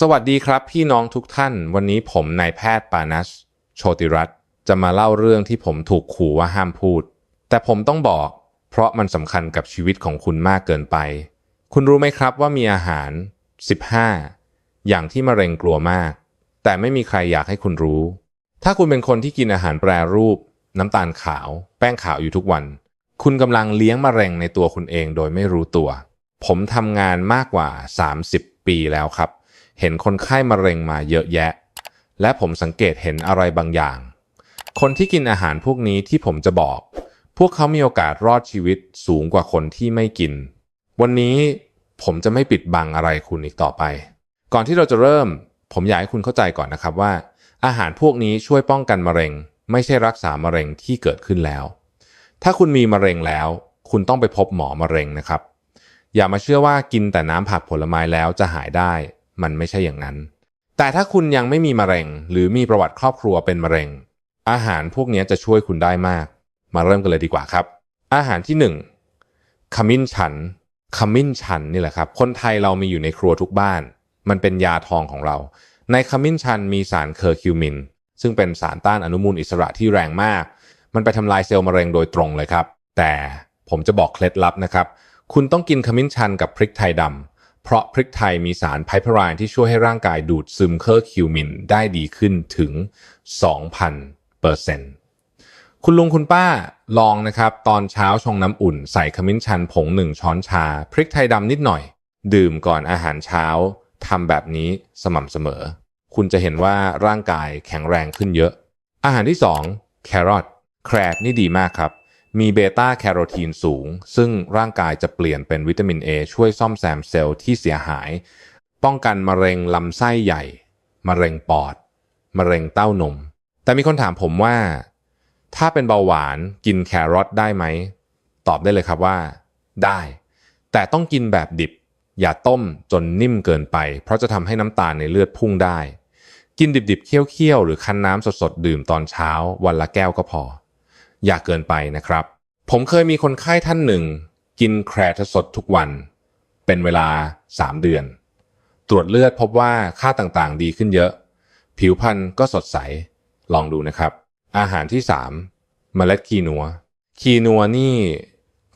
สวัสดีครับพี่น้องทุกท่าน วันนี้ผมนายแพทย์ปานัส โชติรัตน์จะมาเล่าเรื่องที่ผมถูกขู่ว่าห้ามพูด แต่ผมต้องบอก เพราะมันสำคัญกับชีวิตของคุณมากเกินไป คุณรู้ไหมครับว่ามีอาหาร 15 อย่างที่มะเร็งกลัวมาก แต่ไม่มีใครอยากให้คุณรู้ ถ้าคุณเป็นคนที่กินอาหารแปรรูป น้ำตาลขาว แป้งขาวอยู่ทุกวัน คุณกำลังเลี้ยงมะเร็งในตัวคุณเองโดยไม่รู้ตัว ผมทำงานมากกว่า 30 ปีแล้วครับ เห็นคนไข้มะเร็งมาเยอะแยะ และผมสังเกตเห็นอะไรบางอย่าง คนที่กินอาหารพวกนี้ที่ผมจะบอก พวกเขามีโอกาสรอดชีวิตสูงกว่าคนที่ไม่กิน วันนี้ผมจะไม่ปิดบังอะไรคุณอีกต่อไป ก่อนที่เราจะเริ่ม ผมอยากให้คุณเข้าใจก่อนนะครับว่า อาหารพวกนี้ช่วยป้องกันมะเร็ง ไม่ใช่รักษามะเร็งที่เกิดขึ้นแล้ว ถ้าคุณมีมะเร็งแล้ว คุณต้องไปพบหมอมะเร็งนะครับ อย่ามาเชื่อว่ากินแต่น้ำผักผลไม้แล้วจะหายได้ มันไม่ใช่อย่างนั้น แต่ถ้าคุณยังไม่มีมะเร็ง หรือมีประวัติครอบครัวเป็นมะเร็ง อาหารพวกนี้จะช่วยคุณได้มาก มาเริ่มกันเลยดีกว่าครับ อาหารที่หนึ่งขมิ้นชันขมิ้นชันนี่แหละครับ คนไทยเรามีอยู่ในครัวทุกบ้าน มันเป็นยาทองของเรา ในขมิ้นชันมีสารเคอร์คิวมิน ซึ่งเป็นสารต้านอนุมูลอิสระที่แรงมาก มันไปทำลายเซลล์มะเร็งโดยตรงเลยครับ แต่ผมจะบอกเคล็ดลับนะครับ คุณต้องกินขมิ้นชันกับพริกไทยดำ เพราะพริกไทยมีสารไพพารายที่ช่วยให้ร่างกายดูดซึมเคอร์คิวมินได้ดีขึ้นถึง 2,000เปอร์เซ็นต์คุณลุงคุณป้าลองนะครับ ตอนเช้าชงน้ำอุ่น ใส่ขมิ้นชันผงหนึ่งช้อนชา พริกไทยดำนิดหน่อย ดื่มก่อนอาหารเช้าทำแบบนี้สม่ำเสมอ คุณจะเห็นว่าร่างกายแข็งแรงขึ้นเยอะ อาหารที่ 2 แครอทแครดนี่ดีมากครับ มีเบต้าแคโรทีนสูง ซึ่งร่างกายจะเปลี่ยนเป็นวิตามิน A ช่วยซ่อมแซมเซลล์ที่เสียหาย ป้องกันมะเร็งลำไส้ใหญ่ มะเร็งปอด มะเร็งเต้านม แต่มีคนถามผมว่า ถ้าเป็นเบาหวานกินแครอทได้ไหม ตอบได้เลยครับว่า ได้ แต่ต้องกินแบบดิบ อย่าต้มจนนิ่มเกินไป เพราะจะทำให้น้ำตาลในเลือดพุ่งได้ กินดิบๆเคี่ยวๆหรือคั้นน้ำสดๆดื่มตอนเช้า วันละแก้วก็พอ อย่าเกินไปนะครับ ผมเคยมีคนไข้ท่านหนึ่ง กินแครทสดทุกวัน เป็นเวลา 3 เดือน ตรวจเลือดพบว่าค่าต่างๆ ดีขึ้นเยอะ ผิวพรรณก็สดใส ลองดูนะครับ อาหารที่ 3 เมล็ดคีนัว คีนัวนี่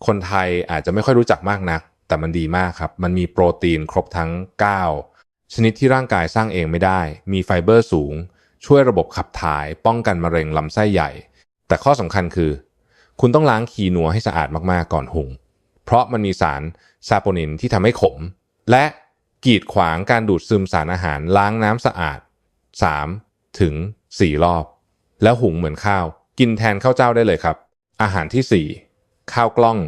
คนไทยอาจจะไม่ค่อยรู้จักมากนัก แต่มันดีมากครับ มันมีโปรตีนครบทั้ง 9 ชนิดที่ร่างกายสร้างเองไม่ได้ มีไฟเบอร์สูง ช่วยระบบขับถ่าย ป้องกันมะเร็งลำไส้ใหญ่ แต่ข้อสำคัญคือ คุณต้องล้างคีนัวให้สะอาดมากๆก่อนหุง เพราะมันมีสารซาโปนินที่ทำให้ขม และกีดขวางการดูดซึมสารอาหารล้างน้ำสะอาด 3 ถึง 4 รอบ แล้วหุงเหมือนข้าว กินแทนข้าวเจ้าได้เลยครับ อาหารที่ 4 ข้าวกล้อง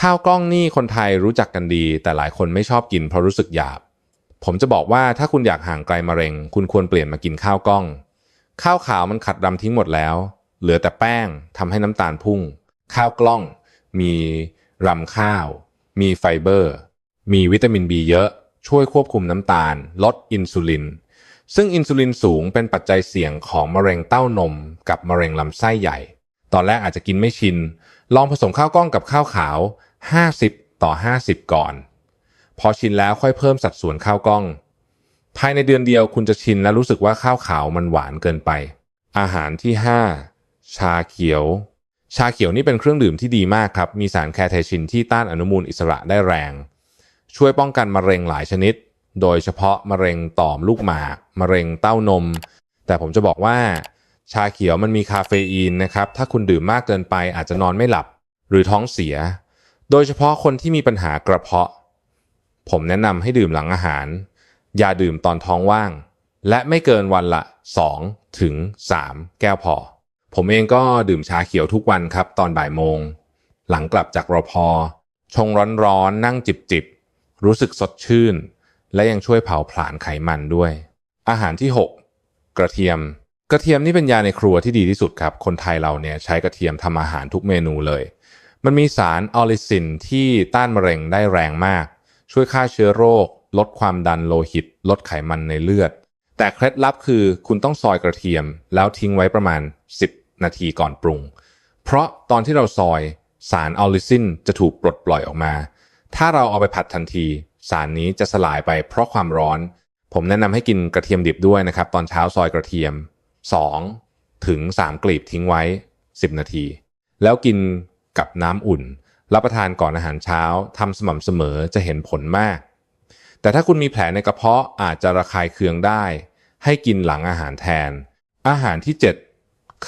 ข้าวกล้องนี่คนไทยรู้จักกันดี แต่หลายคนไม่ชอบกินเพราะรู้สึกหยาบ ผมจะบอกว่าถ้าคุณอยากห่างไกลมะเร็ง คุณควรเปลี่ยนมากินข้าวกล้อง ข้าวขาวมันขัดดำทิ้งหมดแล้ว เหลือแต่แป้งทำให้น้ำตาลพุ่ง ข้าวกล้อง มีรำข้าว มีไฟเบอร์ มีวิตามิน B เยอะ ช่วยควบคุมน้ำตาล ลดอินซูลิน ซึ่งอินซูลินสูงเป็นปัจจัยเสี่ยงของมะเร็งเต้านม กับมะเร็งลำไส้ใหญ่ ตอนแรกอาจจะกินไม่ชิน ลองผสมข้าวกล้องกับข้าวขาว 50 ต่อ 50 ก่อน พอชินแล้วค่อยเพิ่มสัดส่วนข้าวกล้อง ภายในเดือนเดียวคุณจะชินและรู้สึกว่าข้าวขาวมันหวานเกินไป อาหารที่ 5 ชาเขียว ชาเขียวนี่เป็นเครื่องดื่มที่ดีมากครับ มีสารแคเทชินที่ต้านอนุมูลอิสระได้แรง ช่วยป้องกันมะเร็งหลายชนิด โดยเฉพาะมะเร็งต่อมลูกหมากมะเร็งเต้านม แต่ผมจะบอกว่า ชาเขียวมันมีคาเฟอีนนะครับ ถ้าคุณดื่มมากเกินไปอาจจะนอนไม่หลับ หรือท้องเสีย โดยเฉพาะคนที่มีปัญหากระเพาะ ผมแนะนำให้ดื่มหลังอาหาร อย่าดื่มตอนท้องว่าง และไม่เกินวันละ 2 ถึง 3 แก้วพอ ผมเองก็ดื่มชาเขียวทุกวันครับ ตอนบ่ายโมง หลังกลับจากรอพอ ชงร้อนๆ นั่งจิบๆ รู้สึกสดชื่น และยังช่วยเผาผลาญไขมันด้วย อาหารที่ 6 กระเทียม กระเทียมนี่เป็นยาในครัวที่ดีที่สุดครับ คนไทยเราเนี่ยใช้กระเทียมทำอาหารทุกเมนูเลย มันมีสารออลิซินที่ต้านมะเร็งได้แรงมาก ช่วยฆ่าเชื้อโรค ลดความดันโลหิต ลดไขมันในเลือด แต่เคล็ดลับคือคุณต้องซอยกระเทียมแล้วทิ้งไว้ประมาณ10 นาทีก่อนปรุง เพราะตอนที่เราซอยสารออลิซินจะถูกปลดปล่อยออกมา ถ้าเราเอาไปผัดทันที สารนี้จะสลายไปเพราะความร้อน ผมแนะนำให้กินกระเทียมดิบด้วยนะครับ ตอนเช้าซอยกระเทียม 2 ถึง 3 กลีบทิ้งไว้ 10 นาที แล้วกินกับน้ำอุ่น รับประทานก่อนอาหารเช้าทำสม่ำเสมอจะเห็นผลมาก แต่ถ้าคุณมีแผลในกระเพาะอาจจะระคายเคืองได้ ให้กินหลังอาหารแทน อาหารที่ 7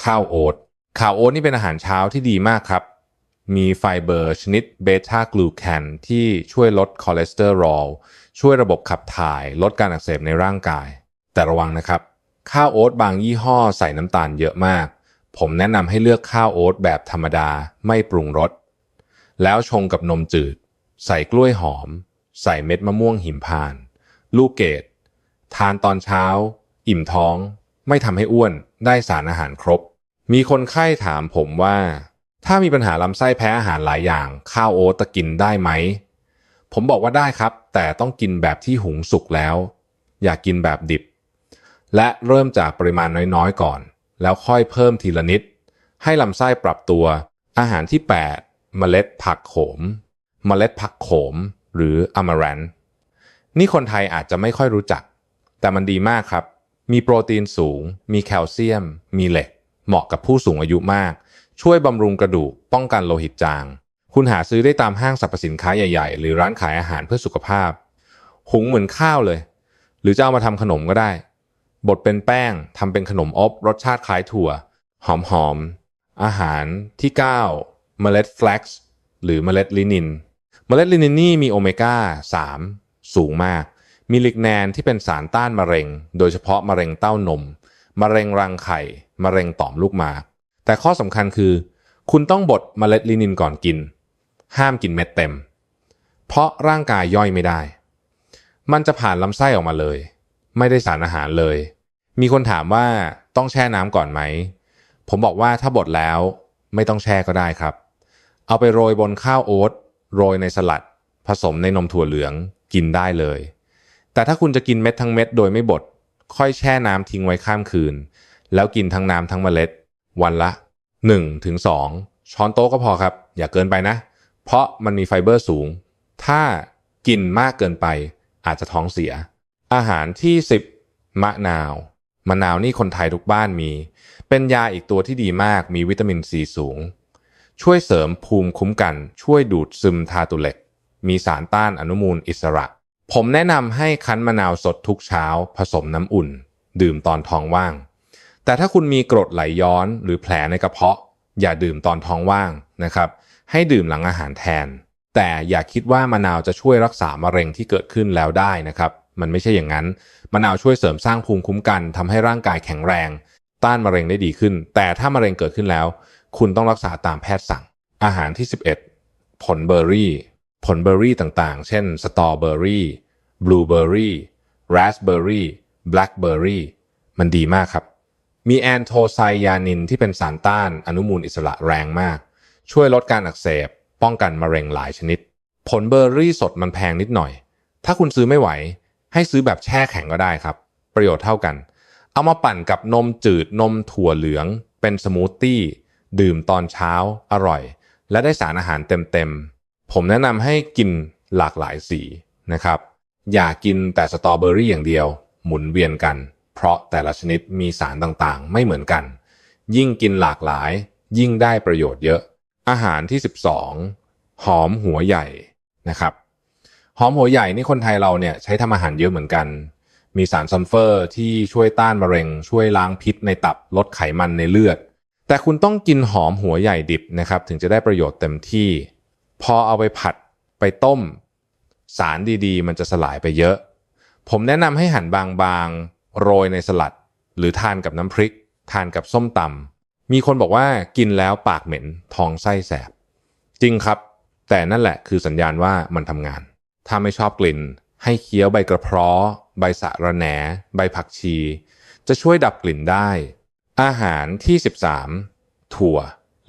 ข้าวโอ๊ตข้าวโอ๊ตนี่เป็นอาหารเช้าที่ดีมากครับ มีไฟเบอร์ชนิดเบต้ากลูแคนที่ช่วยลดคอเลสเตอรอลช่วยระบบขับถ่าย ลดการอักเสบในร่างกาย แต่ระวังนะครับ ข้าวโอ๊ตบางยี่ห้อใส่น้ำตาลเยอะมาก ผมแนะนำให้เลือกข้าวโอ๊ตแบบธรรมดาไม่ปรุงรสแล้วชงกับนมจืด ใส่กล้วยหอม ใส่เม็ดมะม่วงหิมพานต์ลูกเกดทานตอนเช้า อิ่มท้อง ไม่ทำให้อ้วน ได้สารอาหารครบ มีคนไข้ถามผมว่า ถ้ามีปัญหาลำไส้แพ้อาหารหลายอย่าง ข้าวโอ๊ตจะกินได้ไหม ผมบอกว่าได้ครับ แต่ต้องกินแบบที่หุงสุกแล้ว อย่ากกินแบบดิบ และเริ่มจากปริมาณน้อยๆก่อน แล้วค่อยเพิ่มทีละนิด ให้ลำไส้ปรับตัว อาหารที่ 8 เมล็ดผักโขม เมล็ดผักโขม หรืออมา r รนนี่คนไทยอาจจะไม่ค่อยรู้จัก แต่มันดีมากครับ มีโปรตีนสูง มีแคลเซียม มีเหล็ก เหมาะกับผู้สูงอายุมาก ช่วยบำรุงกระดูก ป้องกันโลหิตจาง คุณหาซื้อได้ตามห้างสรรพสินค้าใหญ่ ๆ หรือร้านขายอาหารเพื่อสุขภาพ หุงเหมือนข้าวเลย หรือจะเอามาทำขนมก็ได้ บดเป็นแป้งทำเป็นขนมอบรสชาติคล้ายถั่ว หอมๆอาหารที่ 9 เมล็ดแฟลกซ์หรือเมล็ดลินิน เมล็ดลินินนี่มีโอเมก้า 3 สูงมาก มีลิกแนนที่เป็นสารต้านมะเร็ง โดยเฉพาะมะเร็งเต้านม มะเร็งรังไข่ มะเร็งต่อมลูกหมาก แต่ข้อสำคัญคือ คุณต้องบดเมล็ดลินินก่อนกิน ห้ามกินเม็ดเต็ม เพราะร่างกายย่อยไม่ได้ มันจะผ่านลำไส้ออกมาเลย ไม่ได้สารอาหารเลย มีคนถามว่าต้องแช่น้ำก่อนไหม ผมบอกว่าถ้าบดแล้วไม่ต้องแช่ก็ได้ครับ เอาไปโรยบนข้าวโอ๊ตโรยในสลัด ผสมในนมถั่วเหลืองกินได้เลย แต่ถ้าคุณจะกินเม็ดทั้งเม็ดโดยไม่บด ค่อยแช่น้ำทิ้งไว้ข้ามคืน แล้วกินทั้งน้ำทั้งเมล็ด วันละ 1-2ถึงช้อนโต๊ะก็พอครับ อย่าเกินไปนะ เพราะมันมีไฟเบอร์สูง ถ้ากินมากเกินไปอาจจะท้องเสีย อาหารที่ 10 มะนาว มะนาวนี่คนไทยทุกบ้านมี เป็นยาอีกตัวที่ดีมากมีวิตามินซีสูง ช่วยเสริมภูมิคุ้มกัน ช่วยดูดซึมธาตุเหล็ก มีสารต้านอนุมูลอิสระ ผมแนะนำให้คั้นมะนาวสดทุกเช้า ผสมน้ำอุ่น ดื่มตอนท้องว่าง แต่ถ้าคุณมีกรดไหลย้อนหรือแผลในกระเพาะ อย่าดื่มตอนท้องว่างนะครับ ให้ดื่มหลังอาหารแทน แต่อย่าคิดว่ามะนาวจะช่วยรักษามะเร็งที่เกิดขึ้นแล้วได้นะครับ มันไม่ใช่อย่างนั้นมะนาวช่วยเสริมสร้างภูมิคุ้มกันทำให้ร่างกายแข็งแรง ต้านมะเร็งได้ดีขึ้น แต่ถ้ามะเร็งเกิดขึ้นแล้ว คุณต้องรักษาตามแพทย์สั่ง อาหารที่ 11 ผลเบอร์รี่ ผลเบอร์รี่ต่างๆ เช่นสตรอเบอร์รี่บลูเบอร์รี่ราสเบอร์รี่แบล็คเบอร์รี่มันดีมากครับ มีแอนโทไซยานินที่เป็นสารต้านอนุมูลอิสระแรงมาก ช่วยลดการอักเสบ ป้องกันมะเร็งหลายชนิด ผลเบอร์รี่สดมันแพงนิดหน่อย ถ้าคุณซื้อไม่ไหว ให้ซื้อแบบแช่แข็งก็ได้ครับ ประโยชน์เท่ากัน เอามาปั่นกับนมจืดนมถั่วเหลือง เป็นสมูทตี้ดื่มตอนเช้าอร่อย และได้สารอาหารเต็มๆ ผมแนะนำให้กินหลากหลายสีนะครับ อย่ากินแต่สตรอเบอรี่อย่างเดียว หมุนเวียนกัน เพราะแต่ละชนิดมีสารต่างๆ ไม่เหมือนกัน ยิ่งกินหลากหลาย ยิ่งได้ประโยชน์เยอะ อาหารที่ 12 หอมหัวใหญ่นะครับหอมหัวใหญ่นี่คนไทยเราเนี่ยใช้ทำอาหารเยอะเหมือนกัน มีสารซัลเฟอร์ที่ช่วยต้านมะเร็ง ช่วยล้างพิษในตับลดไขมันในเลือด แต่คุณต้องกินหอมหัวใหญ่ดิบนะครับ ถึงจะได้ประโยชน์เต็มที่ พอเอาไปผัดไปต้ม สารดีๆ มันจะสลายไปเยอะ ผมแนะนำให้หั่นบางๆ โรยในสลัด หรือทานกับน้ำพริก ทานกับส้มตำมีคนบอกว่ากินแล้วปากเหม็นท้องไส้แสบ จริงครับ แต่นั่นแหละคือสัญญาณว่ามันทำงาน ถ้าไม่ชอบกลิ่น ให้เคี้ยวใบกระเพราะใบสะระแหน่ใบผักชี จะช่วยดับกลิ่นได้ อาหารที่ 13 ถั่ว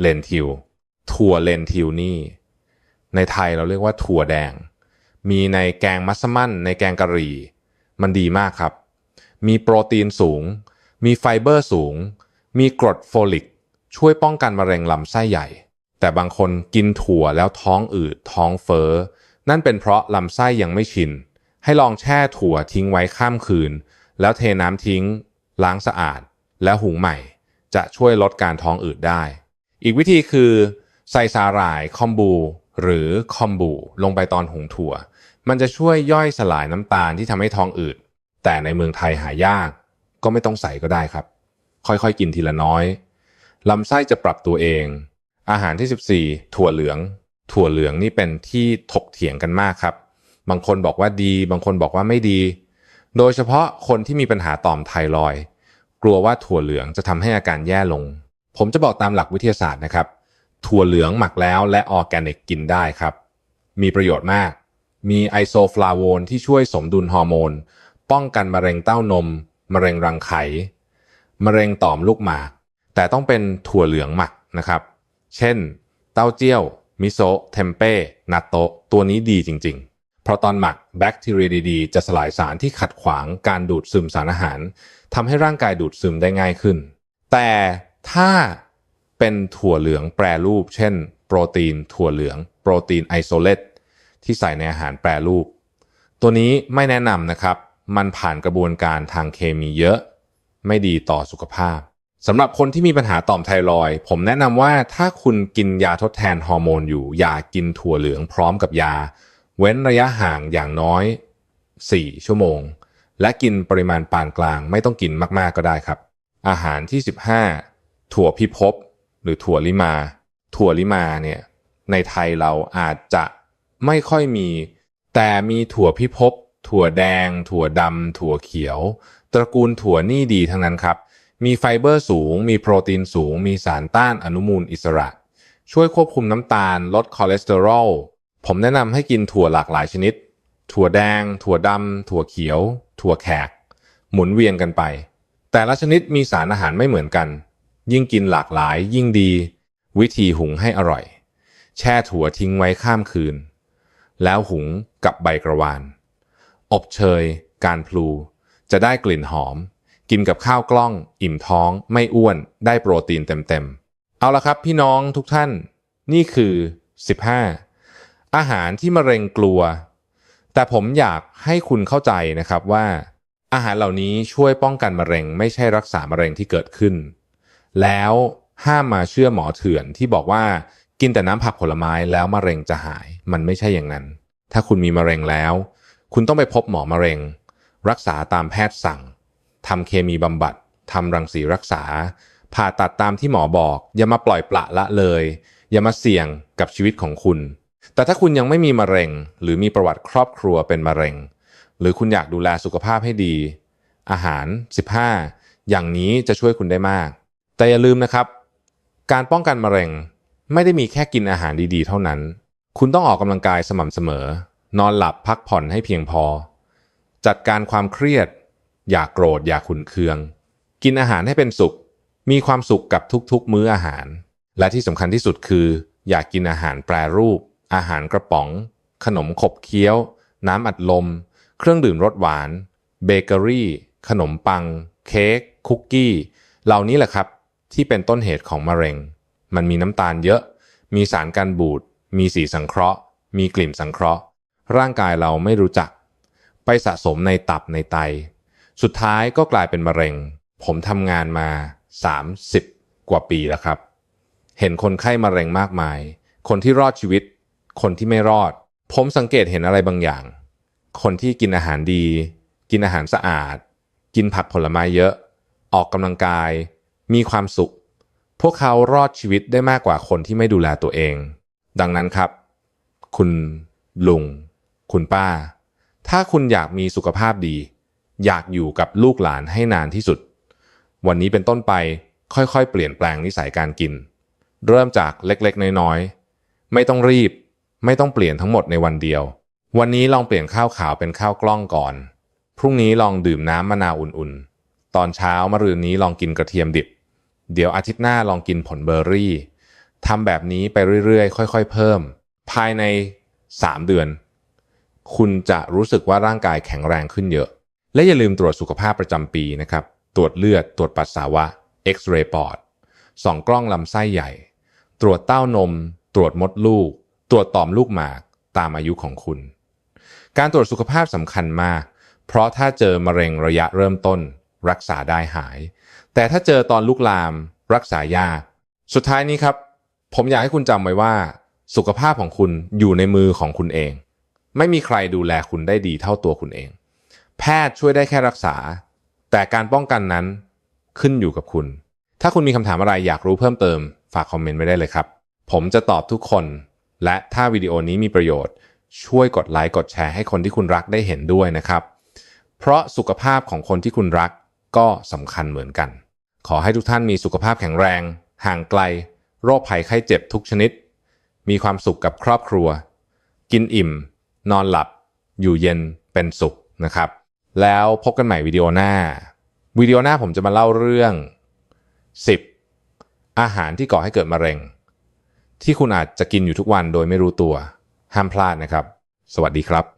เลนทิว ถั่วเลนทิวนี่ ในไทยเราเรียกว่าถั่วแดง มีในแกงมัสมั่น ในแกงกะหรี่ มันดีมากครับ มีโปรตีนสูง มีไฟเบอร์สูง มีกรดโฟลิก ช่วยป้องกันมะเร็งลำไส้ใหญ่ แต่บางคนกินถั่วแล้วท้องอืดท้องเฟ้อ นั่นเป็นเพราะลำไส้ยังไม่ชิน ให้ลองแช่ถั่วทิ้งไว้ข้ามคืน แล้วเทน้ำทิ้ง ล้างสะอาด แล้วหุงใหม่ จะช่วยลดการท้องอืดได้ อีกวิธีคือใส่สาหร่ายคอมบู หรือคอมบูลงไปตอนหุงถั่ว มันจะช่วยย่อยสลายน้ำตาลที่ทำให้ท้องอืด แต่ในเมืองไทยหายาก ก็ไม่ต้องใส่ก็ได้ครับ ค่อยๆ กินทีละน้อยลำไส้จะปรับตัวเอง อาหารที่ 14 ถั่วเหลือง ถั่วเหลืองนี่เป็นที่ถกเถียงกันมากครับ บางคนบอกว่าดี บางคนบอกว่าไม่ดี โดยเฉพาะคนที่มีปัญหาต่อมไทรอย กลัวว่าถั่วเหลืองจะทำให้อาการแย่ลง ผมจะบอกตามหลักวิทยาศาสตร์นะครับ ถั่วเหลืองหมักแล้วและออร์แกนิกกินได้ครับ มีประโยชน์มาก มีไอโซฟลาโวนที่ช่วยสมดุลฮอร์โมน ป้องกันมะเร็งเต้านม มะเร็งรังไข่มะเร็งต่อมลูกหมาก แต่ต้องเป็นถั่วเหลืองหมักนะครับ เช่น เต้าเจี้ยว มิโซะเทมเป้นาโตะตัวนี้ดีจริง ๆ เพราะตอนหมักแบคทีเรียดีๆ จะสลายสารที่ขัดขวางการดูดซึมสารอาหารทำให้ร่างกายดูดซึมได้ง่ายขึ้น แต่ถ้า เป็นถั่วเหลืองแปรรูป เช่น โปรตีน ถั่วเหลือง โปรตีนไอโซเลตที่ใส่ในอาหารแปรรูป ตัวนี้ไม่แนะนำนะครับ มันผ่านกระบวนการทางเคมีเยอะ ไม่ดีต่อสุขภาพสำหรับคนที่มีปัญหาต่อมไทรอยด์ผมแนะนำว่าถ้าคุณกินยาทดแทนฮอร์โมนอยู่ อย่ากินถั่วเหลืองพร้อมกับยา เว้นระยะห่างอย่างน้อย 4 ชั่วโมง และกินปริมาณปานกลางไม่ต้องกินมากๆก็ได้ครับ อาหารที่ 15 ถั่วพิภพ หรือถั่วลิมา ถั่วลิมาเนี่ยในไทยเราอาจจะไม่ค่อยมี แต่มีถั่วพิภพถั่วแดง ถั่วดำถั่วเขียว ตระกูลถั่วนี่ดีทั้งนั้นครับ มีไฟเบอร์สูง มีโปรตีนสูง มีสารต้านอนุมูลอิสระ ช่วยควบคุมน้ำตาล ลดคอเลสเตอรอล ผมแนะนำให้กินถั่วหลากหลายชนิด ถั่วแดง ถั่วดำถั่วเขียว ถั่วแขก หมุนเวียนกันไป แต่ละชนิดมีสารอาหารไม่เหมือนกัน ยิ่งกินหลากหลายยิ่งดี วิธีหุงให้อร่อย แช่ถั่วทิ้งไว้ข้ามคืน แล้วหุงกับใบกระวาน อบเชย การพลู จะได้กลิ่นหอม กินกับข้าวกล้อง อิ่มท้อง ไม่อ้วน ได้โปรตีนเต็มๆ เอาละครับพี่น้องทุกท่าน นี่คือ 15 อาหารที่มะเร็งกลัว แต่ผมอยากให้คุณเข้าใจนะครับว่าอาหารเหล่านี้ช่วยป้องกันมะเร็งไม่ใช่รักษามะเร็งที่เกิดขึ้น แล้วห้ามมาเชื่อหมอเถื่อนที่บอกว่ากินแต่น้ำผักผลไม้แล้วมะเร็งจะหาย มันไม่ใช่อย่างนั้น ถ้าคุณมีมะเร็งแล้ว คุณต้องไปพบหมอมะเร็ง รักษาตามแพทย์สั่งทำเคมีบำบัดทำรังสีรักษา ผ่าตัดตามที่หมอบอก อย่ามาปล่อยปละละเลย อย่ามาเสี่ยงกับชีวิตของคุณ แต่ถ้าคุณยังไม่มีมะเร็ง หรือมีประวัติครอบครัวเป็นมะเร็ง หรือคุณอยากดูแลสุขภาพให้ดี อาหาร 15 อย่างนี้จะช่วยคุณได้มาก แต่อย่าลืมนะครับ การป้องกันมะเร็งไม่ได้มีแค่กินอาหารดีๆ เท่านั้น คุณต้องออกกำลังกายสม่ำเสมอ นอนหลับพักผ่อนให้เพียงพอ จัดการความเครียด อย่ากโกรธอย่าขุนเคือง กินอาหารให้เป็นสุข มีความสุขกับทุกๆ มื้ออาหาร และที่สำคัญที่สุดคือ อย่ากกินอาหารแปรรูป อาหารกระป๋อง ขนมขบเคี้ยว น้ำอัดลม เครื่องดื่มรสหวาน เบเกอรี่ ขนมปัง เค้กคุกกี้ เหล่านี้แหละครับ ที่เป็นต้นเหตุของมะเร็ง มันมีน้ำตาลเยอะ มีสารกันบูด มีสีสังเคราะห์ มีกลิ่นสังเคราะห์ ร่างกายเราไม่รู้จัก ไปสะสมในตับในไต สุดท้ายก็กลายเป็นมะเร็ง ผมทำงานมา 30 กว่าปีแล้วครับ เห็นคนไข้มะเร็งมากมาย คนที่รอดชีวิต คนที่ไม่รอด ผมสังเกตเห็นอะไรบางอย่าง คนที่กินอาหารดี กินอาหารสะอาด กินผักผลไม้เยอะ ออกกำลังกาย มีความสุข พวกเขารอดชีวิตได้มากกว่าคนที่ไม่ดูแลตัวเอง ดังนั้นครับ คุณลุง คุณป้า ถ้าคุณอยากมีสุขภาพดี อยากอยู่กับลูกหลานให้นานที่สุด วันนี้เป็นต้นไปค่อยๆ เปลี่ยนแปลงนิสัยการกิน เริ่มจากเล็กๆ น้อยๆ ไม่ต้องรีบ ไม่ต้องเปลี่ยนทั้งหมดในวันเดียว วันนี้ลองเปลี่ยนข้าวขาวเป็นข้าวกล้องก่อน พรุ่งนี้ลองดื่มน้ำมะนาวอุ่นๆ ตอนเช้ามะรืนนี้ลองกินกระเทียมดิบ เดี๋ยวอาทิตย์หน้าลองกินผลเบอร์รี่ทำแบบนี้ไปเรื่อยๆ ค่อย ๆ เพิ่ม ภายใน 3 เดือน คุณจะรู้สึกว่าร่างกายแข็งแรงขึ้นเยอะ และอย่าลืมตรวจสุขภาพประจำปีนะครับ ตรวจเลือด ตรวจปัสสาวะเอ็กซเรย์ปอดส่องกล้องลำไส้ใหญ่ ตรวจเต้านม ตรวจมดลูก ตรวจต่อมลูกหมากตามอายุของคุณ การตรวจสุขภาพสำคัญมาก เพราะถ้าเจอมะเร็งระยะเริ่มต้น รักษาได้หาย แต่ถ้าเจอตอนลุกลาม รักษายาก สุดท้ายนี้ครับ ผมอยากให้คุณจำไว้ว่า สุขภาพของคุณอยู่ในมือของคุณเอง ไม่มีใครดูแลคุณได้ดีเท่าตัวคุณเอง แพทย์ช่วยได้แค่รักษา แต่การป้องกันนั้นขึ้นอยู่กับคุณ ถ้าคุณมีคำถามอะไรอยากรู้เพิ่มเติม ฝากคอมเมนต์ไว้ได้เลยครับ ผมจะตอบทุกคน และถ้าวิดีโอนี้มีประโยชน์ ช่วยกดไลค์กดแชร์ให้คนที่คุณรักได้เห็นด้วยนะครับ เพราะสุขภาพของคนที่คุณรักก็สำคัญเหมือนกัน ขอให้ทุกท่านมีสุขภาพแข็งแรง ห่างไกล โรคภัยไข้เจ็บทุกชนิด มีความสุขกับครอบครัว กินอิ่ม นอนหลับ อยู่เย็นเป็นสุขนะครับ แล้วพบกันใหม่วิดีโอหน้า วิดีโอหน้าผมจะมาเล่าเรื่อง 10 อาหารที่ก่อให้เกิดมะเร็ง ที่คุณอาจจะกินอยู่ทุกวันโดยไม่รู้ตัว ห้ามพลาดนะครับ สวัสดีครับ